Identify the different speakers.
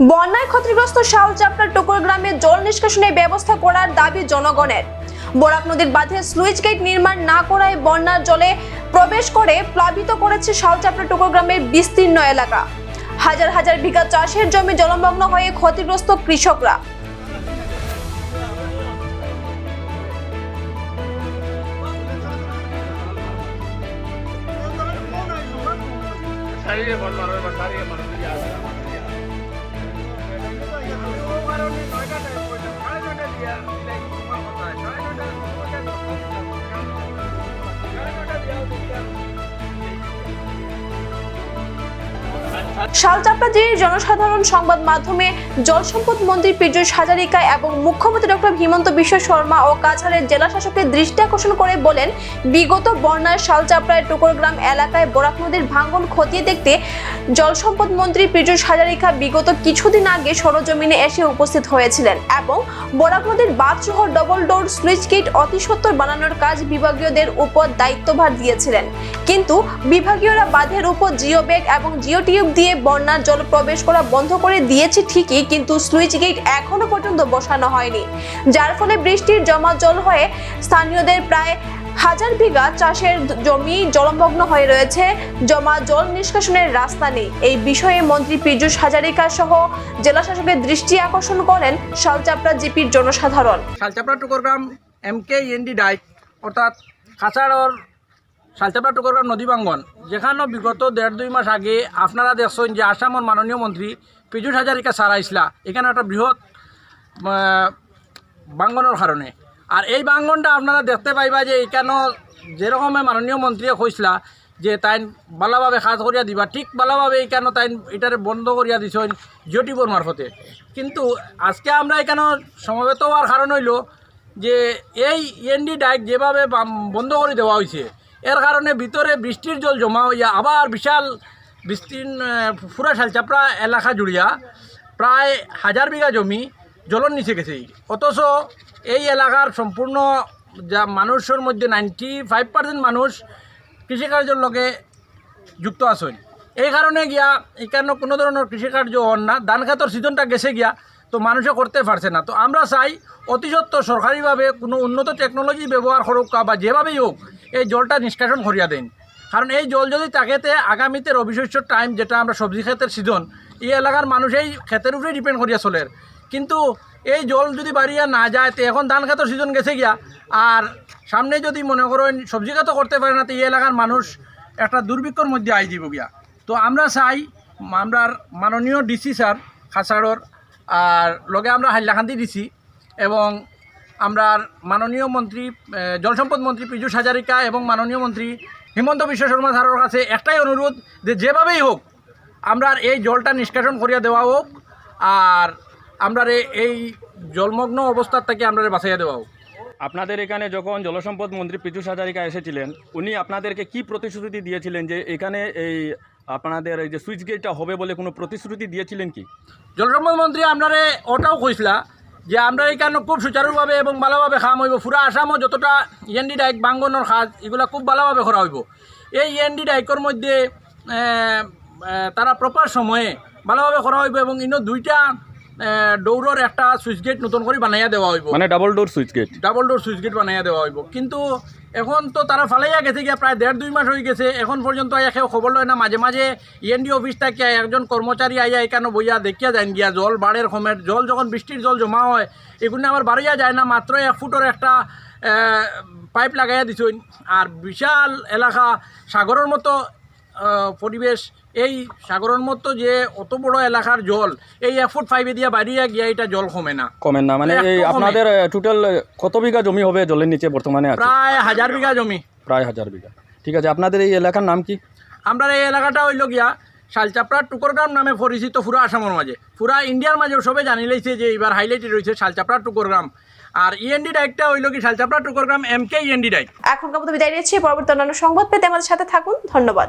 Speaker 1: বন্যায় ক্ষতিগ্রস্ত শাহজাপড়া টুকুর গ্রামে জল নিষ্কাশনের ব্যবস্থা করার দাবি জনগণের। বরাক নদীর বাঁধে স্লুইস গেট নির্মাণ না করায় বন্যার জলে প্রবেশ করে প্লাবিত করেছে শাহজাপড়া টুকুর গ্রামের বিস্তীর্ণ এলাকা। হাজার হাজার বিঘা চাষের জমি জলমগ্ন হয়ে ক্ষতিগ্রস্ত কৃষকরা।
Speaker 2: শারীরে বল
Speaker 1: শালচাপড়া জেলার জনসাধারণ সংবাদ মাধ্যমে জল সম্পদ মন্ত্রী পীযূষ হাজারিকা এবং মুখ্যমন্ত্রী ডক্টর হিমন্ত বিশ্ব শর্মা ও কাছাড়ের জেলা শাসকের দৃষ্টি আকর্ষণ করে বলেন, বিগত বন্যায় শালচাপড়ায় টুকরগ্রাম এলাকায় বরাক নদীর ভাঙ্গন খতিয়ে দেখতে জল সম্পদ মন্ত্রী পীযূষ হাজারিকা বিগত কিছুদিন আগে সরজমিনে এসে উপস্থিত হয়েছিলেন এবং বরাক নদীর বাঁধসহ ডবল ডোর স্লুইচ গেট অতিসত্বর বানানোর কাজ বিভাগীয়দের উপর দায়িত্বভার দিয়েছিলেন। কিন্তু বিভাগীয়রা বাঁধের উপর জিও ব্যাগ এবং জিও টিউব দিয়ে বন্যার জল প্রবেশ করা বন্ধ করে দিয়েছে ঠিকই, কিন্তু সুইচ গেট এখনও পর্যন্ত বসানো হয়নি। যার ফলে বৃষ্টির জমা জল হয়ে স্থানীয়দের প্রায় হাজার বিঘা চাষের জমি জলমগ্ন হয়ে রয়েছে। জমা জল নিষ্কাশনের রাস্তা নেই। এই বিষয়ে মন্ত্রী পীযূষ হাজারিকা সহ জেলা শাসকের দৃষ্টি আকর্ষণ করেন শালচাপড়া জিপির জনসাধারণ।
Speaker 2: Salchapra Tukergram M K and D dyke, অর্থাৎ কাছাড়র শালচাপড়া টুকরগ্রাম নদী বাঙ্গন যেখানে বিগত দেড় দুই মাস আগে আপনারা দেখছেন যে আসামের মাননীয় মন্ত্রী পীযুষ হাজারিকা সারা এখানে একটা বৃহৎ বাঙ্গনের কারণে। আর এই বাঙ্গনটা আপনারা দেখতে পাইবা যে এখানে যেরকমে মাননীয় মন্ত্রীয়ে কইসলা যে তাই ভালোভাবে কাজ করিয়া দিবা, ঠিক ভালোভাবে এইখানে তাই এটারে বন্ধ করিয়া দিছেন জিওটিপর মারফতে। কিন্তু আজকে আমরা এখানে সমবেত হওয়ার কারণ হইল যে এই এনডি ডাইক যেভাবে বন্ধ করে দেওয়া হয়েছে এর কারণে ভিতরে বৃষ্টির জল জমা হইয়া আবার বিশাল বিস্তীর্ণ পুরা শালচাপড়া এলাকা জুড়িয়া প্রায় হাজার বিঘা জমি জলর নিচে গেছে। অথচ এই এলাকার সম্পূর্ণ যা মানুষের মধ্যে নাইনটি ফাইভ পার্সেন্ট মানুষ কৃষিকার্যের লগে যুক্ত আছেন। এই কারণে গিয়া এখানে কোনো ধরনের কৃষিকার্য হন না। ধান খাতর সিজনটা গেছে গিয়া, তো মানুষে করতে পারছে না। তো আমরা চাই অতি সত্ত্বর সরকারিভাবে কোনো উন্নত টেকনোলজি ব্যবহার করুক বা যেভাবেই হোক এই জলটা নিষ্কাশন করিয়া দেন। কারণ এই জল যদি তাকেতে আগামীতে রবি শস্যর টাইম যেটা আমরা সবজি ক্ষেতের সিজন এই এলাকার মানুষ এই ক্ষেতের উপরেই ডিপেন্ড করিয়া চলে। কিন্তু এই জল যদি বাড়িয়া না যায়, তো এখন ধান খাতর সিজন গেছে গিয়া, আর সামনে যদি মনে করেন সবজি খাতও করতে পারে না, তো এই এলাকার মানুষ একটা দুর্ভিক্ষর মধ্যে আই যাব গিয়া। তো আমরা চাই আমরার মাননীয় ডিসি স্যার, খাসাড়র, আর লগে আমরা হাইলাকান্দি দিছি এবং আমরা মাননীয় মন্ত্রী জলসম্পদ মন্ত্রী পীযূষ হাজারিকা এবং মাননীয় মন্ত্রী হিমন্ত বিশ্ব শর্মা স্যারের কাছে একটাই অনুরোধ যে যেভাবেই হোক আমরা এই জলটা নিষ্কাশন করিয়া দেওয়া হোক আর আমরা এই জলমগ্ন অবস্থার থেকে আমরা বাঁচাইয়া দেওয়া হোক।
Speaker 3: আপনাদের এখানে যখন জলসম্পদ মন্ত্রী পীযূষ হাজারিকা এসেছিলেন উনি আপনাদেরকে কি প্রতিশ্রুতি দিয়েছিলেন যে এখানে এই আপনাদের এই যে সুইচ গেটটা হবে বলে কোনো প্রতিশ্রুতি দিয়েছিলেন কি?
Speaker 2: জলসম্পদ মন্ত্রী আপনারে ওটাও কইসলা যে আমরা এখানে খুব সুচারুভাবে এবং ভালোভাবে খাম হইব। পুরা আসামও যতটা ইএনডি ডাইক বাঙ্গনের খাজ এগুলা খুব ভালোভাবে করা হইব। এই ইএনডি ডাইকর মধ্যে তারা প্রপার সময়ে ভালোভাবে করা হইব এবং ইনো দুইটা দৌড়র একটা সুইচ গেট নতুন করে বানাইয়া দেওয়া হইব।
Speaker 3: মানে double door switch gate
Speaker 2: double door switch gate বানাইয়া দেওয়া হইব। কিন্তু এখন তো তারা ফালাইয়া গেছে গিয়া, প্রায় দেড় দুই মাস হয়ে গেছে। এখন পর্যন্ত একে খবর লয় না। মাঝে মাঝে ইএনডি অফিস থেকে একজন কর্মচারী আইয়া এখানে বইয়া দেখিয়া যায় গিয়া, জল বাড়ের কমের জল যখন বৃষ্টির জল জমা হয়, এগুলো আবার বাড়িয়া যায় না, মাত্র এক ফুটের একটা পাইপ লাগাইয়া দিছ আর বিশাল এলাকা, সাগরের মতো পরিবেশ এই সাগরের মতো যে অত বড় এলাকার জল এই এক ফুট পাইপে দিয়া বাড়িয়া গিয়া এটা জল কমে না।
Speaker 3: কমে না মানে এই আপনাদের টোটাল কত বিঘা জমি হবে জলের নিচে বর্তমানে
Speaker 2: প্রায় হাজার বিঘা জমি।
Speaker 3: প্রায় হাজার বিঘা। ঠিক আছে আপনাদের এই এলাকার নাম কি?
Speaker 2: আমরা এই এলাকাটা হইল গিয়া শালচাপড়া টুকরগ্রাম নামে পরিচিত পুরা আসামের মাঝে। পুরা ইন্ডিয়ার মাঝে সবে জানি লাইছে যে এবার হাইলাইটেড রয়েছে শালচাপড়া টুকরগ্রাম। আর ইএনডি ডাইকটা হইল কি Salchapra Tukergram M K E and D dyke.
Speaker 1: এখনকার মতো বিদায় নিচ্ছি, পরবর্তী অন্যান্য সংবাদ পেতে আমাদের সাথে থাকুন, ধন্যবাদ।